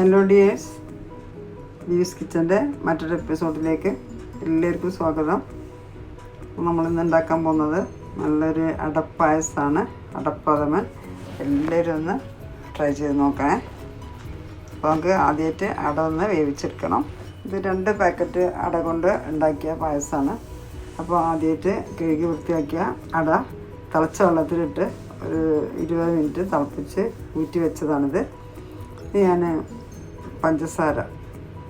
Hello dears news കിച്ചന്റെ മറ്റൊരു എപ്പിസോഡിലേക്ക് എല്ലാവർക്കും സ്വാഗതം. നമ്മൾ ഇന്ന് ഉണ്ടാക്കാൻ പോകുന്നത് നല്ലൊരു അടപ്പായസമാണ് അടപ്പതമൻ എല്ലാവരും ഒന്ന് ട്രൈ ചെയ്ത് നോക്കണേ. അപ്പോൾ നമുക്ക് ആദ്യമായിട്ട് അട ഒന്ന് വേവിച്ചെടുക്കണം. ഇത് രണ്ട് പാക്കറ്റ് അട കൊണ്ട് ഉണ്ടാക്കിയ പായസമാണ് അപ്പോൾ ആദ്യമായിട്ട് കഴുകി വൃത്തിയാക്കിയ അട തിളച്ച വെള്ളത്തിലിട്ട് ഒരു ഇരുപത് മിനിറ്റ് തിളപ്പിച്ച് ഊറ്റി വെച്ചതാണിത്. ഞാൻ പഞ്ചസാര.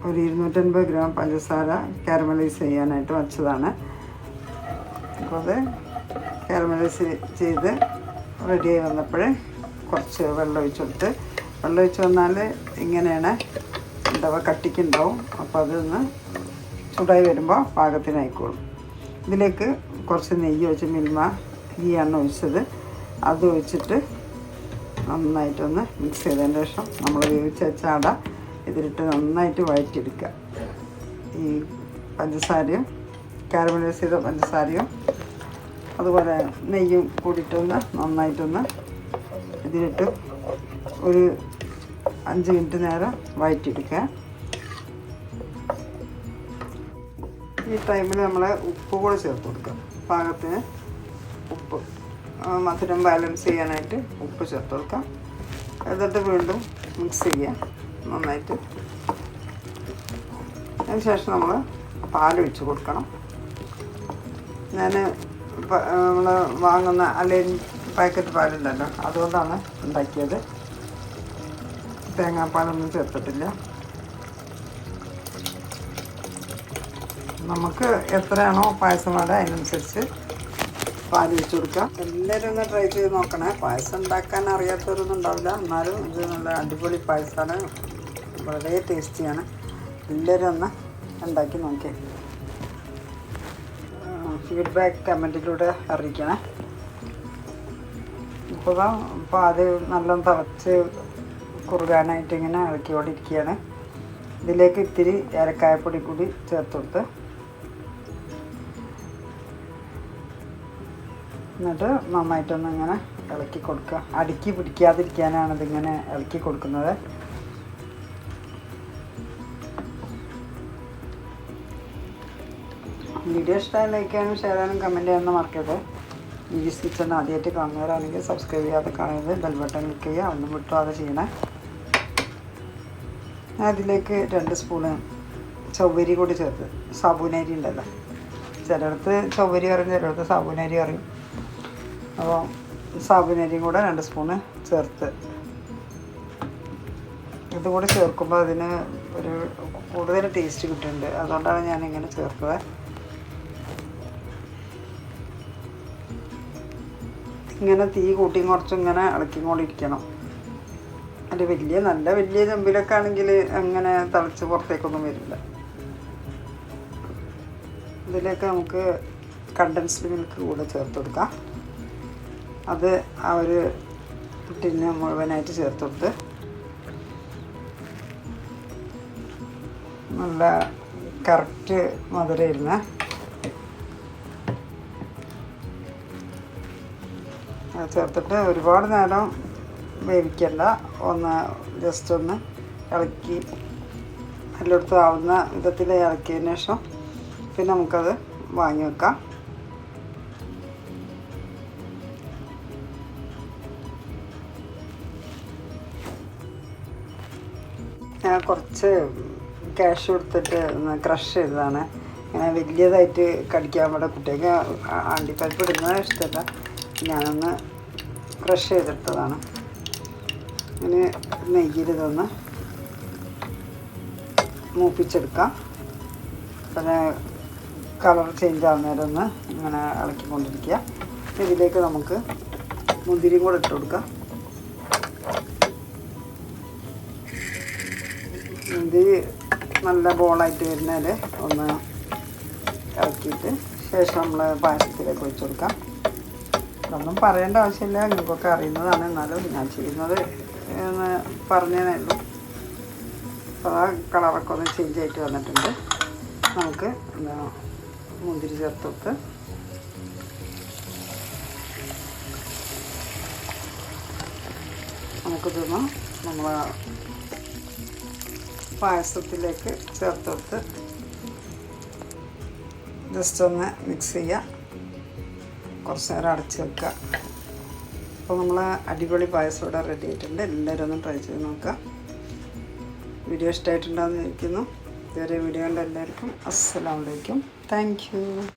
ഒരു ഇരുന്നൂറ്റൻപത് ഗ്രാം പഞ്ചസാര കാരമലൈസ് ചെയ്യാനായിട്ട് വെച്ചതാണ്. അപ്പോൾ അത് കാരമലൈസ് ചെയ്ത് റെഡിയായി വന്നപ്പോൾ കുറച്ച് വെള്ളം ഒഴിച്ച് കൊടുത്ത് വെള്ളം ഒഴിച്ച് വന്നാൽ ഇങ്ങനെയാണ് ഉണ്ടാവുക കട്ടിക്കുണ്ടാവും. അപ്പോൾ അതൊന്ന് ചൂടായി വരുമ്പോൾ പാകത്തിനായിക്കോളും. ഇതിലേക്ക് കുറച്ച് നെയ്യ് ഒഴിച്ച് മിൽമ എണ്ണ ഒഴിച്ചത്. അത് ഒഴിച്ചിട്ട് നന്നായിട്ടൊന്ന് മിക്സ് ചെയ്തതിന് ശേഷം നമ്മൾ വേവിച്ച് വെച്ച അട ഇതിലിട്ട് നന്നായിട്ട് വഴറ്റിയെടുക്കുക. ഈ പഞ്ചസാരയും കാരമലൈസ് ചെയ്ത പഞ്ചസാരയും അതുപോലെ നെയ്യും കൂടിയിട്ടൊന്ന് നന്നായിട്ടൊന്ന് ഇതിലിട്ട് ഒരു അഞ്ച് മിനിറ്റ് നേരം വഴറ്റിയെടുക്കുക. ഈ ടൈമിൽ നമ്മൾ ഉപ്പ് കൂടെ ചേർത്ത് കൊടുക്കുക. പാകത്തിന് ഉപ്പ് മധുരം ബാലൻസ് ചെയ്യാനായിട്ട് ഉപ്പ് ചേർത്ത് കൊടുക്കാം എന്നിട്ട് വീണ്ടും മിക്സ് ചെയ്യുക. നന്നായിട്ട്. അതിനുശേഷം നമ്മൾ പാൽ ഒഴിച്ച് കൊടുക്കണം. ഞാൻ നമ്മൾ വാങ്ങുന്ന അല്ലെങ്കിൽ പാക്കറ്റ് പാലുണ്ടല്ലോ അതുകൊണ്ടാണ് ഉണ്ടാക്കിയത്. തേങ്ങാപ്പാലൊന്നും ചേർത്തിട്ടില്ല. നമുക്ക് എത്രയാണോ പായസം വേണ്ട അതിനനുസരിച്ച് പാൽ വെച്ച് കൊടുക്കാം. എല്ലാവരും ഒന്ന് ട്രൈ ചെയ്ത് നോക്കണേ. പായസം ഉണ്ടാക്കാൻ അറിയാത്തവരൊന്നും ഉണ്ടാവില്ല. എന്നാലും ഇത് നല്ല അടിപൊളി പായസമാണ്. വളരെ ടേസ്റ്റിയാണ്. എല്ലാവരും ഒന്ന് ഉണ്ടാക്കി നോക്കിയേ. ഫീഡ്ബാക്ക് കമന്റിലൂടെ അറിയിക്കണേ. ഇപ്പോൾ അപ്പോൾ അത് നല്ല തിളച്ച് കുറുകാനായിട്ട് ഇങ്ങനെ ഇളക്കിക്കൊണ്ടിരിക്കുകയാണ് ഇതിലേക്ക് ഇത്തിരി ഏലക്കായപ്പൊടി കൂടി ചേർത്ത് കൊടുത്ത്. എന്നിട്ട് നന്നായിട്ടൊന്ന് ഇങ്ങനെ ഇളക്കി കൊടുക്കുക. അടുക്കി പിടിക്കാതിരിക്കാനാണ് ഇതിങ്ങനെ ഇളക്കി കൊടുക്കുന്നത്. വീഡിയോ ഇഷ്ടമായി ലൈക്ക് ചെയ്യാനും ഷെയർ ചെയ്യാനും കമന്റ് ചെയ്യാനും മറക്കരുത്. വീഡിയോസ് കിച്ചൺ ആദ്യമായിട്ട് കാണുന്നവരാണെങ്കിൽ സബ്സ്ക്രൈബ് ചെയ്യാതെ കാണുന്നത് ബെൽ ബട്ടൺ ക്ലിക്ക് ചെയ്യുക. ഒന്നും വിട്ടുവാതെ ചെയ്യണേ. അതിലേക്ക് രണ്ട് സ്പൂണ് ചൗവരി കൂടി ചേർത്ത്. സാബൂനരി ഉണ്ടല്ലോ. ചിലയിടത്ത് ചൗവരി പറയും ചിലയിടത്ത് സാബൂനരി പറയും അപ്പോൾ സാബുനരിയും കൂടെ രണ്ട് സ്പൂണ് ചേർത്ത്. ഇതുകൂടി ചേർക്കുമ്പോൾ അതിന് ഒരു കൂടുതൽ ടേസ്റ്റ് കിട്ടുന്നുണ്ട്. അതുകൊണ്ടാണ് ഞാൻ ഇങ്ങനെ ചേർത്തത്. ഇങ്ങനെ തീ കൂട്ടിയും കുറച്ചും ഇങ്ങനെ ഇളക്കിക്കൊണ്ടിരിക്കണം. അത് വലിയ നല്ല വലിയ ചെമ്പിലൊക്കെ ആണെങ്കിൽ അങ്ങനെ തിളച്ച് പുറത്തേക്കൊന്നും വരില്ല. ഇതിലേക്ക് നമുക്ക് കണ്ടൻസ്ഡ് മിൽക്ക് കൂടെ ചേർത്ത് കൊടുക്കാം. അത് ആ ഒരു ടിന്ന് മുഴുവനായിട്ട് ചേർത്ത് കൊടുത്ത് നല്ല കറക്റ്റ് മധുരമായിരുന്നേ. ചേർത്തിട്ട് ഒരുപാട് നേരം വേവിക്കണ്ട. ഒന്ന് ജസ്റ്റ് ഒന്ന് ഇളക്കി എല്ലായിടത്തും ആവുന്ന വിധത്തിൽ ഇളക്കിയതിന് ശേഷം പിന്നെ നമുക്കത് വാങ്ങി വെക്കാം. ഞാൻ കുറച്ച് ക്യാഷ് കൊടുത്തിട്ട് ഒന്ന് ക്രഷ് ചെയ്തതാണ്. ഇങ്ങനെ വലിയതായിട്ട് കടിക്കാൻ ഇവിടെ കുട്ടികൾക്ക് അണ്ടിപ്പരിപ്പ് ഇടുന്നത് ഇഷ്ടമല്ല. ഞാനൊന്ന് ക്രഷ് ചെയ്തെടുത്തതാണ്. ഇനി നെയ്യിൽ മൂപ്പിച്ചെടുക്കാം. പിന്നെ കളർ ചേഞ്ച് ആവുന്നേരം ഒന്ന് ഇങ്ങനെ ഇളക്കിക്കൊണ്ടിരിക്കുക. ഇതിലേക്ക് നമുക്ക് മുന്തിരിയും കൂടെ ഇട്ട് കൊടുക്കാം. മുന്തിരി നല്ല ബോളായിട്ട് വരുന്നതിൽ ഒന്ന് ഇളക്കിയിട്ട് ശേഷം നമ്മൾ പായസത്തിലേക്ക് ഒഴിച്ചു കൊടുക്കാം. ഇതൊന്നും പറയേണ്ട ആവശ്യമില്ല. നിങ്ങൾക്കൊക്കെ അറിയുന്നതാണ്. എന്നാലും ഞാൻ ചെയ്യുന്നത് എന്ന് പറഞ്ഞതേ ഉള്ളൂ. അപ്പോൾ ആ കളറൊക്കെ ഒന്ന് ചേഞ്ച് ആയിട്ട് വന്നിട്ടുണ്ട്. നമുക്ക് എന്താ മുന്തിരി ചേർത്ത് കൊടുത്ത് നമുക്കിതൊന്ന് നമ്മൾ പായസത്തിലേക്ക് ചേർത്ത് കൊടുത്ത് ജസ്റ്റ് ഒന്ന് മിക്സ് ചെയ്യുക കുറച്ച് നേരം അടച്ച് വെക്കുക. അപ്പോൾ നമ്മൾ അടിപൊളി പായസം ഇവിടെ റെഡി ആയിട്ടുണ്ട്. എല്ലാവരും ഒന്ന് ട്രൈ ചെയ്ത് നോക്കുക. വീഡിയോ ഇഷ്ടമായിട്ടുണ്ടാകുന്ന ചോദിക്കുന്നു. ഇതുവരെ വീഡിയോ കണ്ട എല്ലാവർക്കും അസ്സലാമലൈക്കും താങ്ക്